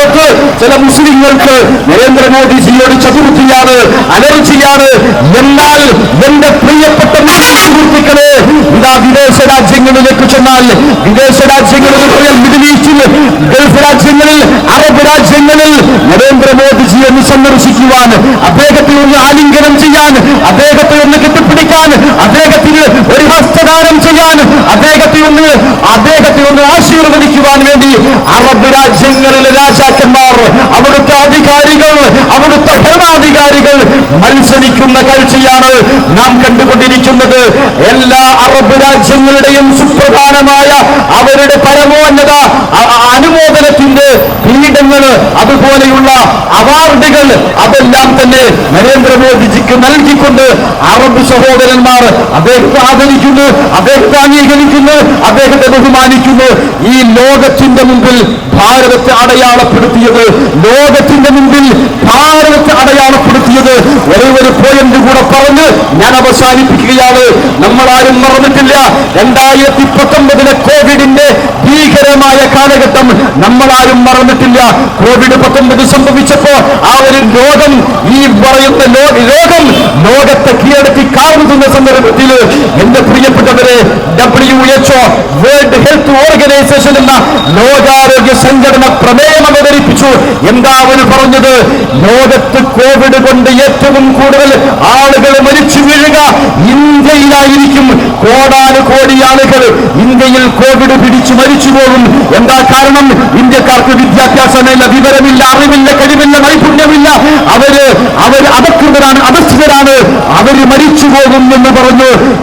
ലോകത്ത് ചില മുസ്ലിങ്ങൾക്ക് നരേന്ദ്രമോദിജിയോട് ചതുർത്ഥിയാണ് അലർജിയാണ് എന്നാൽ എന്റെ പ്രിയപ്പെട്ട സുഹൃത്തുക്കളെ ഇതാ വിദേശ രാജ്യങ്ങളിലേക്ക് ചെന്നാൽ വിദേശ രാജ്യങ്ങളിൽ മിഡിൽ ഈസ്റ്റിൽ ഗൾഫ് രാജ്യങ്ങളിൽ അറബ് രാജ്യങ്ങളിൽ നരേന്ദ്രമോദിജിയെ ഒന്ന് സന്ദർശിക്കുവാൻ അദ്ദേഹത്തെ ഒന്ന് ആലിംഗനം ചെയ്യാൻ അദ്ദേഹത്തെ ഒന്ന് കെട്ടിപ്പിടിക്കാൻ അദ്ദേഹത്തിന് ഒരു ഹസ്തദാനം ചെയ്യാൻ അദ്ദേഹത്തെ ഒന്ന് അദ്ദേഹത്തെ ഒന്ന് ആശീർവദിക്കുവാൻ വേണ്ടി അറബ് രാജ്യങ്ങളിലെ രാജാക്കന്മാർ അവിടുത്തെ അധികാരികൾ അവിടുത്തെ ഭരണാധികാരികൾ മത്സരിക്കുന്ന കാഴ്ചയാണ് നാം കണ്ടുകൊണ്ടിരിക്കുന്നത്. എല്ലാ അറബ് രാജ്യങ്ങളുടെയും സുപ്രധാനമായ അവരുടെ പരമോന്നത അനുമോദനത്തിന്റെ പീഠങ്ങൾ അതുപോലെയുള്ള അവാർഡുകൾ അതെല്ലാം തന്നെ നരേന്ദ്രമോദിജിക്ക് നൽകിക്കൊണ്ട് അറബ് സഹോദരന്മാർ അദ്ദേഹത്തെ ആദരിക്കുന്നു അദ്ദേഹത്തെ അംഗീകരിക്കുന്നു അദ്ദേഹത്തെ ബഹുമാനിക്കുന്നു. ലോകത്തിന്റെ മുമ്പിൽ ഭാരതത്തെ അടയാളപ്പെടുത്തിയത് ലോകത്തിന്റെ മുമ്പിൽ ഭാരതത്തെ അടയാളപ്പെടുത്തിയത് ഒരേ ഒരു പോയിന്റ് കൂടെ പറഞ്ഞ് ഞാൻ അവസാനിപ്പിക്കുകയാണ്. നമ്മൾ ആരും മറന്നിട്ടില്ല. രണ്ടായിരത്തി പത്തൊമ്പതിലെ കോവിഡിന്റെ ഭീകരമായ കാലഘട്ടം നമ്മൾ ആരും മറന്നിട്ടില്ല. കോവിഡ് പത്തൊമ്പത് സംഭവിച്ചപ്പോ ആ ഒരു ലോകം ഈ പറയുന്ന ലോകം ലോകത്തെ കീഴടക്കി കാവുന്ന സന്ദർഭത്തിൽ എന്റെ പ്രിയപ്പെട്ടവരെ W H O world health organisation എന്ന ലോകാരോഗ്യ സംഘടന പ്രമേയം അവതരിപ്പിച്ചു. എന്താ അവർ പറഞ്ഞത്? ലോകത്ത് കോവിഡ് കൊണ്ട് ഏറ്റവും കൂടുതൽ ആളുകൾ മരിച്ചു വീഴുക ഇന്ത്യയിലായിരിക്കും. കോടാനു കോടി ആളുകൾ ഇന്ത്യയിൽ കോവിഡ് പിടിച്ചു മരിച്ചു പോകും. എന്താ കാരണം? ഇന്ത്യക്കാർക്ക് വിദ്യാഭ്യാസമില്ല വിവരമില്ല അറിവില്ല കഴിവില്ല നൈപുണ്യമില്ല. അവർ അവർ അപകൃതരാണ് അപസ്ഥിതരാണ് അവർ മരിച്ചു പോകും എന്ന് പറഞ്ഞു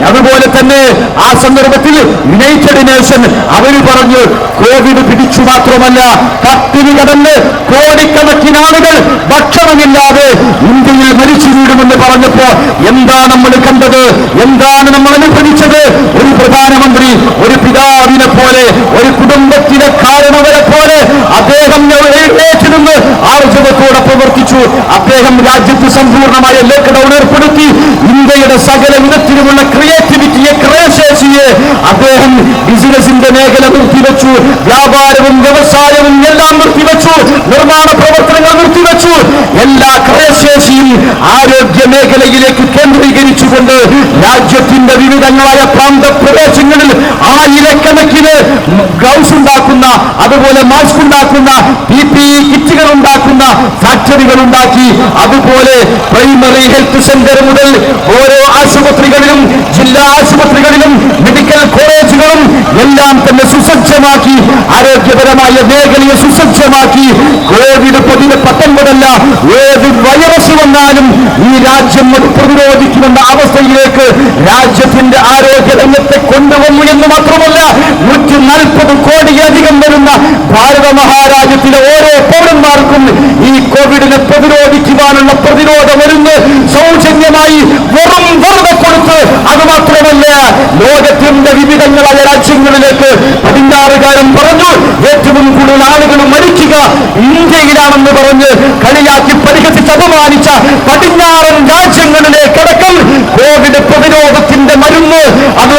അതുപോലെ തന്നെ ആ സന്ദർഭത്തിൽ യുണൈറ്റഡ് നേഷൻ അവർ പറഞ്ഞു കോവിഡ് പിടിച്ചു മാത്രമല്ല കത്തിന് കടന്ന് കോടിക്കണക്കിന് ആളുകൾ ഭക്ഷണമില്ലാതെ ഇന്ത്യയിൽ മരിച്ചു വീടുമെന്ന് പറഞ്ഞപ്പോ എന്താ നമ്മൾ കണ്ടത്? എന്താണ് നമ്മൾ അനുഭവിച്ചത്? ഒരു പ്രധാനമന്ത്രി ഒരു പിതാവിനെ പോലെ ഒരു കുടുംബത്തിലെ കാരണവരെ പോലെ അദ്ദേഹം ആർജവത്തോട് ആർജവത്തോടെ പ്രവർത്തിച്ചു അദ്ദേഹം രാജ്യത്ത് സമ്പൂർണമായ ലോക്ക്ഡൌൺ ഏർപ്പെടുത്തി. ഇന്ത്യയുടെ സകല വിധത്തിലുമുള്ള ക്രിയേറ്റിവിറ്റിയെ ക്രയശേഷിയെ അദ്ദേഹം ബിസിനസിന്റെ മേഖല നിർത്തിവെച്ചു. വ്യാപാരവും വ്യവസായവും എല്ലാം നിർത്തിവെച്ചു. നിർമ്മാണ പ്രവർത്തനങ്ങൾ നിർത്തിവെച്ചു. എല്ലാ ക്രയശേഷിയും ആരോഗ്യ മേഖലയിലേക്ക് കേന്ദ്രീകരിച്ചുകൊണ്ട് രാജ്യത്തിന്റെ വിവിധങ്ങളായ പ്രാന്തപ്രദേശങ്ങളിൽ ആയിരക്കണക്കിന് ഗ്ലൗസ് ഉണ്ടാക്കുന്ന അതുപോലെ മാസ്ക് ഉണ്ടാക്കുന്ന ഉണ്ടാക്കുന്ന ഫാക്ടറികൾ ഉണ്ടാക്കി അതുപോലെ പ്രൈമറി ഹെൽത്ത് സെന്റർ മുതൽ ഓരോ ആശുപത്രികളിലും ജില്ലാ ആശുപത്രികളിലും മെഡിക്കൽ കോളേജുകളും എല്ലാം തന്നെ സുസജ്ജമാക്കി ആരോഗ്യപരമായ മേഖലയെ സുസജ്ജമാക്കി. കോവിഡ് പതിന് പത്തൊൻപതല്ല ഏത് വൈറസ് വന്നാലും ഈ രാജ്യം അത് പ്രതിരോധിക്കുമെന്ന അവസ്ഥയിലേക്ക് രാജ്യത്തിന്റെ ആരോഗ്യ രംഗത്തെ കൊണ്ടുവന്നു എന്ന് മാത്രമല്ല നൂറ്റി നാൽപ്പത് കോടി ഭാരത മഹാരാജ്യത്തിലെ ഓരോ പൗരന്മാർക്കും ഈ കോവിഡിനെ പ്രതിരോധിക്കുവാനുള്ള പ്രതിരോധ മരുന്ന് സൗജന്യമായി വെറും വെറുതെ കൊടുത്ത് അത് മാത്രമല്ല ലോകത്തിന്റെ വിവിധങ്ങളായ രാജ്യങ്ങളിലേക്ക് പതിനാറുകാരൻ പറഞ്ഞു ഏറ്റവും കൂടുതൽ ആളുകൾ മരിക്കുക ഇന്ത്യയിലാണെന്ന് പറഞ്ഞ് കളിയാക്കി പരിഹസിച്ച് അപമാനിച്ച പടിഞ്ഞാറൻ രാജ്യങ്ങളിലേക്കടക്കം കോവിഡ് പ്രതിരോധത്തിന്റെ മരുന്ന് അത്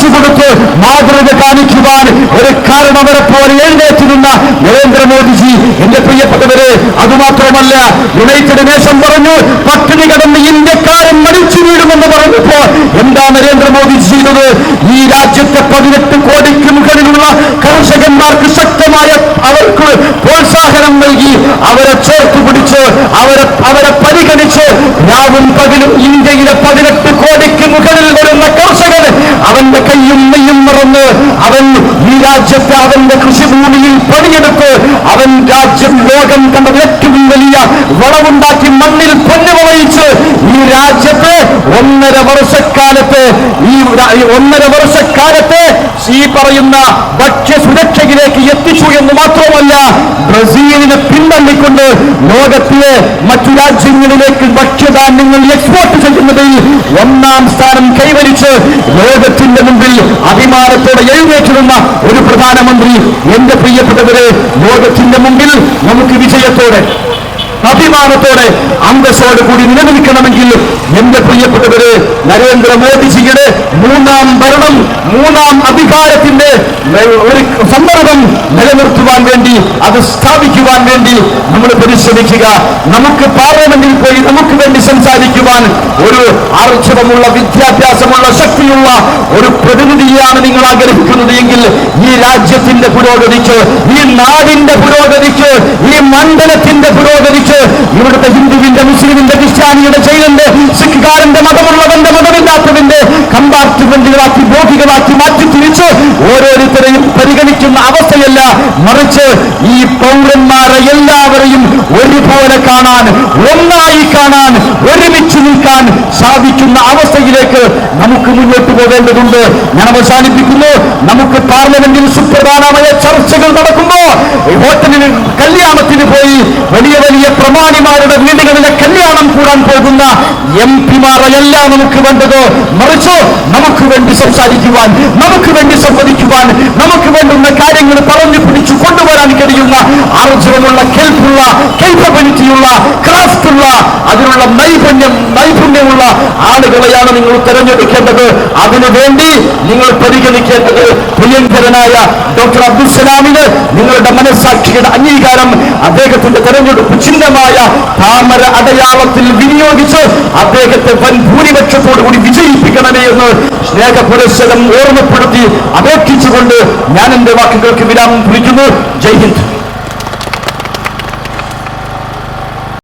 അയച്ചു കൊടുത്ത് മാതൃക കാണിക്കുവാൻ ഒരു കാരണവരെ പോലെ എഴുന്നേറ്റിരുന്ന നരേന്ദ്രമോദിജി എന്റെ പ്രിയപ്പെട്ടവരെ അതുമാത്രമല്ല യുണൈറ്റഡ് നേഷൻ പറഞ്ഞു പട്ടിണി കിടന്ന് ഇന്ത്യക്കാരൻ മരിച്ചു വീഴുമെന്ന് പറഞ്ഞപ്പോൾ എന്താ നരേന്ദ്രമോദി ചെയ്തത്? ഈ രാജ്യത്തെ പതിനെട്ട് കോടിക്ക് മുകളിലുള്ള കർഷകന്മാർക്ക് ശക്തമായ അവർക്ക് പ്രോത്സാഹനം നൽകി അവരെ ചേർത്ത് പിടിച്ച് അവരെ അവരെ പരിഗണിച്ച് രാവും പകലും ഇന്ത്യയിലെ പതിനെട്ട് കോടിക്ക് മുകളിൽ അവൻ ഈ രാജ്യത്തെ അവന്റെ കൃഷിഭൂമിയിൽ പണിയെടുത്ത് അവൻ രാജ്യം ലോകം കണ്ട ഏറ്റവും വലിയ വളമുണ്ടാക്കി മണ്ണിൽ പൊന്നു വിളയിച്ച് ഈ രാജ്യത്തെ ഒന്നര വർഷക്കാലത്ത് ഈ ഒന്നര വർഷക്കാലത്ത് ഈ പറയുന്ന ഭക്ഷ്യ സുരക്ഷയിലേക്ക് എത്തിച്ചു എന്ന് മാത്രമല്ല ലോകത്തിലെ മറ്റു രാജ്യങ്ങളിലേക്ക് ഭക്ഷ്യധാന്യങ്ങൾ എക്സ്പോർട്ട് ചെയ്യുന്നതിൽ ഒന്നാം സ്ഥാനം കൈവരിച്ച് ലോകത്തിന്റെ മുമ്പിൽ അഭിമാനത്തോടെ എഴുന്നേറ്റിരുന്ന ഒരു പ്രധാനമന്ത്രി. എന്റെ പ്രിയപ്പെട്ടവരെ ലോകത്തിന്റെ മുമ്പിൽ നമുക്ക് വിജയത്തോടെ അഭിമാനത്തോടെ അന്തസ്സോട് കൂടി നിലനിൽക്കണമെങ്കിൽ എന്റെ പ്രിയപ്പെട്ടവര് നരേന്ദ്രമോദിജിയുടെ മൂന്നാം ഭരണം മൂന്നാം അധികാരത്തിന്റെ ഒരു സന്ദർഭം നിലനിർത്തുവാൻ വേണ്ടി അത് സ്ഥാപിക്കുവാൻ വേണ്ടി നമ്മൾ പരിശ്രമിക്കുക. നമുക്ക് പാർലമെന്റിൽ പോയി നമുക്ക് വേണ്ടി സംസാരിക്കുവാൻ ഒരു ആർജവമുള്ള വിദ്യാഭ്യാസമുള്ള ശക്തിയുള്ള ഒരു പ്രതിനിധിയാണ് നിങ്ങൾ ആഗ്രഹിക്കുന്നത് എങ്കിൽ ഈ രാജ്യത്തിന്റെ പുരോഗതിക്ക് ഈ നാടിന്റെ പുരോഗതിക്ക് ഈ മണ്ഡലത്തിന്റെ പുരോഗതിക്ക് ഇവിടുത്തെ ഹിന്ദുവിന്റെ മുസ്ലിമിന്റെ ക്രിസ്ത്യാനിയുടെ ജയിലിന്റെ സിഖുകാരന്റെ മതമില്ലാത്തതിന്റെ കമ്പാർട്ട്മെന്റുകളാക്കി ബോഗികളാക്കി മാറ്റി തിരിച്ച് ഓരോരുത്തരെയും പരിഗണിക്കുന്ന അവസ്ഥയല്ല. മറിച്ച് ഈ പൗരന്മാരെ എല്ലാവരെയും ഒരുപോലെ കാണാൻ ഒന്നായി കാണാൻ ഒരുമിച്ച് നിൽക്കാൻ സാധിക്കുന്ന അവസ്ഥയിലേക്ക് നമുക്ക് മുന്നോട്ട് പോകേണ്ടതുണ്ട്. ഞാൻ അവസാനിപ്പിക്കുന്നു. നമുക്ക് പാർലമെന്റിൽ സുപ്രധാനമായ ചർച്ചകൾ നടക്കുമ്പോ ഹോട്ടലിന് കല്യാണത്തിന് പോയി വലിയ വലിയ പ്രമാണിമാരുടെ വീടുകളിലെ കല്യാണം കൂടാൻ പോകുന്ന എം പിമാരെയല്ല നമുക്ക് വേണ്ടത്. മറിച്ച് നമുക്ക് വേണ്ടി സംസാരിക്കുവാൻ നമുക്ക് വേണ്ടി സംവദിക്കുവാൻ നമുക്ക് വേണ്ടുന്ന കാര്യങ്ങൾ പറഞ്ഞു പിടിച്ചു കൊണ്ടുവരാൻ കഴിയുന്ന ആർജവമുള്ള കെൽപ്പുള്ള ക്രാഫ്റ്റ് ക്രാഫ്റ്റുള്ള അതിനുള്ള നൈപുണ്യം നൈപുണ്യമുള്ള ആളുകളെയാണ് നിങ്ങൾ തിരഞ്ഞെടുക്കേണ്ടത്. അതിനുവേണ്ടി നിങ്ങൾ പരിഗണിക്കേണ്ടത്. പ്രിയങ്കരനായ ഡോക്ടർ അബ്ദുൽ സലാമിന് നിങ്ങളുടെ മനസ്സാക്ഷിയുടെ അംഗീകാരം അദ്ദേഹത്തിന്റെ തെരഞ്ഞെടുപ്പ് ചിഹ്നമായ താമര അടയാളത്തിൽ വിനിയോഗിച്ച് അദ്ദേഹത്തെ വൻ ഭൂരിപക്ഷത്തോടു കൂടി വിജയിപ്പിക്കണമേ എന്ന് സ്നേഹപുരസ്സരം ഓർമ്മപ്പെടുത്തി അപേക്ഷിച്ചുകൊണ്ട് ഞാൻ എന്റെ വാക്കുകൾക്ക് വിരാമം കുറിക്കുന്നു. ജയ് ഹിന്ദ്.